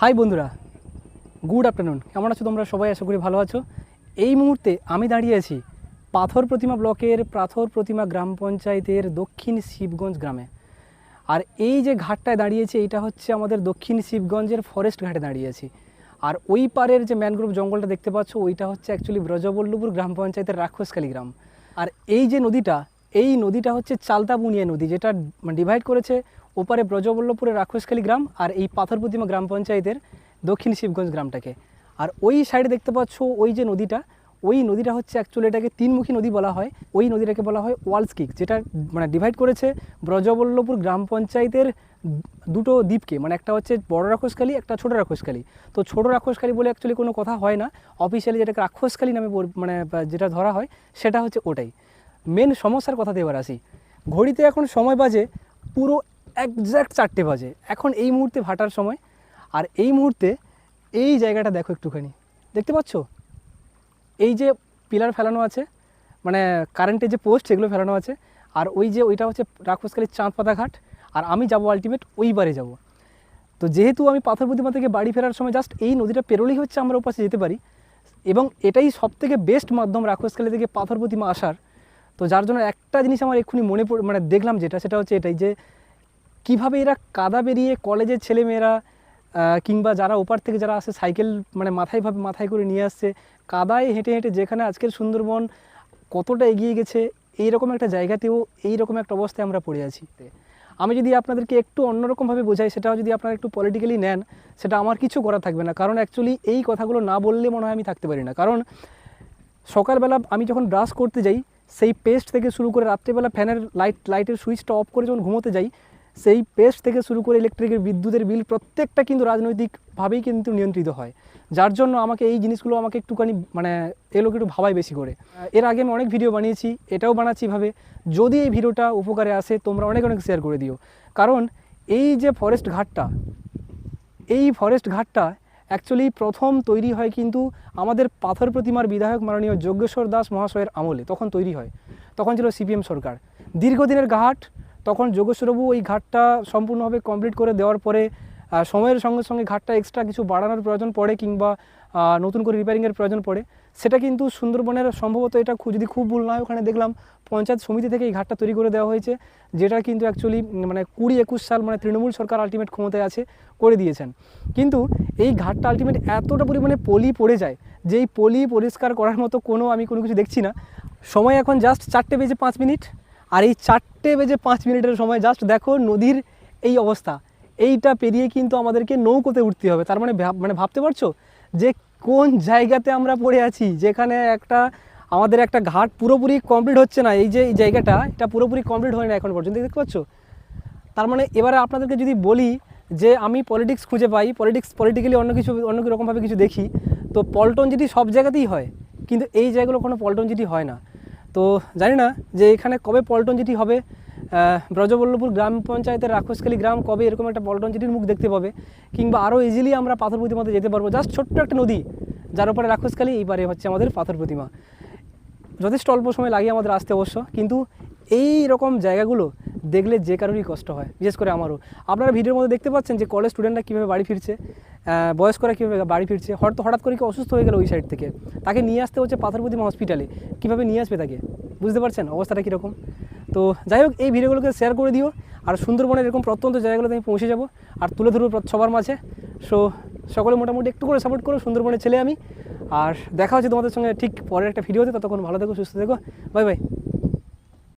High বন্ধুরা, good afternoon. কেমন আছো তোমরা? সবাই আশা করি ভালো আছো। এই মুহূর্তে আমি দাঁড়িয়ে আছি পাথর প্রতিমা ব্লকের পাথর প্রতিমা গ্রাম পঞ্চায়েতের দক্ষিণ শিবগঞ্জ গ্রামে। আর এই যে ঘাটটায় দাঁড়িয়েছে এটা হচ্ছে আমাদের দক্ষিণ শিবগঞ্জের ফরেস্ট ঘাটে দাঁড়িয়েছি আর ওই পারের যে ম্যানগ্রোভ জঙ্গলটা দেখতে পাচ্ছ, ওইটা হচ্ছে অ্যাকচুয়ালি ব্রজবল্লভপুর গ্রাম পঞ্চায়েতের রাক্ষসকালী গ্রাম। আর এই যে নদীটা, এই নদীটা হচ্ছে চালতা বুনিয়া নদী, যেটা ডিভাইড করেছে ওপারে ব্রজবল্লভপুরের রাক্ষসখালী গ্রাম আর এই পাথর প্রতিমা গ্রাম পঞ্চায়েতের দক্ষিণ শিবগঞ্জ গ্রামটাকে। আর ওই সাইডে দেখতে পাচ্ছ ওই যে নদীটা, ওই নদীটা হচ্ছে অ্যাকচুয়ালি এটাকে তিনমুখী নদী বলা হয়। ওই নদীটাকে বলা হয় ওয়ালস কিক, যেটা মানে ডিভাইড করেছে ব্রজবল্লভপুর গ্রাম পঞ্চায়েতের দুটো দ্বীপকে। মানে একটা হচ্ছে বড় রাক্ষসখালী, একটা ছোট রাক্ষসখালী। তো ছোট রাক্ষসখালী বলে অ্যাকচুয়ালি কোনো কথা হয় না। অফিসিয়ালি যেটাকে রাক্ষসখালী নামে মানে যেটা ধরা হয়, সেটা হচ্ছে ওটাই। মেন সমস্যার কথাতে এবার আসি। ঘড়িতে এখন সময় বাজে পুরো একজ্যাক্ট চারটে বাজে। এখন এই মুহূর্তে ভাটার সময়, আর এই মুহূর্তে এই জায়গাটা দেখো একটুখানি। দেখতে পাচ্ছ? এই যে পিলার ফেলানো আছে মানে কারেন্টের যে পোস্ট সেগুলো ফেলানো আছে, আর ওই যে ওইটা হচ্ছে রাক্ষসকালীর চাঁদ পাতা ঘাট, আর আমি যাব আলটিমেট ওই বারে যাব। তো যেহেতু আমি পাথর প্রতিমা থেকে বাড়ি ফেরার সময় জাস্ট এই নদীটা পেরোলেই হচ্ছে আমরা ওপাশে যেতে পারি, এবং এটাই সব থেকে বেস্ট মাধ্যম রাক্ষসকালী থেকে পাথর প্রতিমা আসার। তো যার জন্য একটা জিনিস আমার এক্ষুনি মনে পড়ে মানে দেখলাম যেটা, সেটা হচ্ছে এটাই যে কীভাবে এরা কাদা বেরিয়ে কলেজের ছেলেমেয়েরা কিংবা যারা ওপার থেকে যারা আসে সাইকেল মানে মাথায় ভাবে মাথায় করে নিয়ে আসছে, কাদায় হেঁটে হেঁটে যেখানে আজকের সুন্দরবন কতটা এগিয়ে গেছে, এইরকম একটা জায়গাতেও এইরকম একটা অবস্থায় আমরা পড়ে আছি। আমি যদি আপনাদেরকে একটু অন্যরকমভাবে বোঝাই, সেটাও যদি আপনারা একটু পলিটিক্যালি নেন, সেটা আমার কিছু করা থাকবে না। কারণ অ্যাকচুয়ালি এই কথাগুলো না বললে মনে হয় আমি থাকতে পারি না। কারণ সকালবেলা আমি যখন ব্রাশ করতে যাই, সেই পেস্ট থেকে শুরু করে রাত্রেবেলা ফ্যানের লাইট লাইটের সুইচটা অফ করে যখন ঘুমোতে যাই সেই পেস্ট থেকে শুরু করে ইলেকট্রিকের বিদ্যুতের বিল প্রত্যেকটা কিন্তু রাজনৈতিকভাবেই কিন্তু নিয়ন্ত্রিত হয়। যার জন্য আমাকে এই জিনিসগুলো আমাকে একটুখানি মানে এগুলোকে একটু ভাবাই বেশি করে। এর আগে আমি অনেক ভিডিও বানিয়েছি, এটাও বানাচ্ছি ভাবে। যদি এই ভিডিওটা উপকারে আসে, তোমরা অনেক অনেক শেয়ার করে দিও। কারণ এই যে ফরেস্ট ঘাটটা, এই ফরেস্ট ঘাটটা অ্যাকচুয়ালি প্রথম তৈরি হয় কিন্তু আমাদের পাথর প্রতিমার বিধায়ক মাননীয় যজ্ঞেশ্বর দাস মহাশয়ের আমলে, তখন তৈরি হয়। তখন ছিল সিপিএম সরকার। দীর্ঘদিনের ঘাট তখন যোগেশ্বরবাবু ওই ঘাটটা সম্পূর্ণভাবে কমপ্লিট করে দেওয়ার পরে সময়ের সঙ্গে সঙ্গে ঘাটটা এক্সট্রা কিছু বাড়ানোর প্রয়োজন পড়ে কিংবা নতুন করে রিপেয়ারিংয়ের প্রয়োজন পড়ে। সেটা কিন্তু সুন্দরবনের সম্ভবত এটা যদি খুব ভুল না হয়, ওখানে দেখলাম পঞ্চায়েত সমিতি থেকে এই ঘাটটা তৈরি করে দেওয়া হয়েছে, যেটা কিন্তু অ্যাকচুয়ালি মানে কুড়ি একুশ সাল মানে তৃণমূল সরকার আলটিমেট ক্ষমতায় আছে, করে দিয়েছেন। কিন্তু এই ঘাটটা আলটিমেট এতটা পরিমাণে পলি পড়ে যায়, যে এই পলি পরিষ্কার করার মতো কোনো আমি কোনো কিছু দেখছি না। সময় এখন জাস্ট চারটে বেজে পাঁচ মিনিট। আর এই চারটে বেজে পাঁচ মিনিটের সময় জাস্ট দেখো নদীর এই অবস্থা। এইটা পেরিয়ে কিন্তু আমাদেরকে নৌকোতে উঠতে হবে। তার মানে মানে ভাবতে পারছ? যে কোন জায়গাতে আমরা পড়ে আছি? যেখানে একটা, আমাদের একটা ঘাট পুরোপুরি কমপ্লিট হচ্ছে না। এই যে এই জায়গাটা, এটা পুরোপুরি কমপ্লিট হয় না এখন পর্যন্ত। দেখতে পাচ্ছ? তার মানে এবারে আপনাদেরকে যদি বলি যে আমি পলিটিক্স খুঁজে পাই পলিটিক্স পলিটিক্যালি অন্য কিছু, অন্য রকমভাবে কিছু দেখি, তো পল্টন জিটি সব জায়গাতেই হয়। কিন্তু এই জায়গাগুলো কোনো পল্টন জিটি হয় না। তো জানি না যে এখানে কবে পল্টন জিটি হবে ব্রজবল্লভপুর গ্রাম পঞ্চায়েতের রাক্ষসখালী গ্রাম কবে এরকম একটা পল্টন জিটির মুখ দেখতে পাবে, কিংবা আরও ইজিলি আমরা পাথর প্রতিমাতে যেতে পারব। জাস্ট ছোট্ট একটা নদী, যার উপরে রাক্ষসখালী এইবারে হচ্ছে আমাদের পাথর প্রতিমা। যথেষ্ট অল্প সময় লাগে আমাদের আসতে অবশ্য, কিন্তু এই রকম জায়গাগুলো দেখলে যে কারোরই কষ্ট হয়, বিশেষ করে আমারও। আপনারা ভিডিওর মধ্যে দেখতে পাচ্ছেন যে কলেজ স্টুডেন্টরা কীভাবে বাড়ি ফিরছে বয়স্করা কীভাবে বাড়ি ফিরছে। হঠাৎ হঠাৎ করে কি অসুস্থ হয়ে গেল ওই সাইড থেকে? তাকে নিয়ে আসতে হচ্ছে পাথর প্রতিমা হসপিটালে কীভাবে নিয়ে আসবে তাকে? বুঝতে পারছেন অবস্থাটা কীরকম? তো যাই হোক, এই ভিডিওগুলোকে শেয়ার করে দিও। আর সুন্দরবনের এরকম প্রত্যন্ত জায়গাগুলোতে আমি পৌঁছে যাব। আর তুলে ধরবো সবার মাঝে। সো সকলে মোটামুটি একটু করে সাপোর্ট করো সুন্দরবনের ছেলে আমি। আর দেখা হচ্ছে তোমাদের সঙ্গে ঠিক পরের একটা ভিডিওতে ততক্ষণ ভালো থেকো, সুস্থ থেকো। Bye bye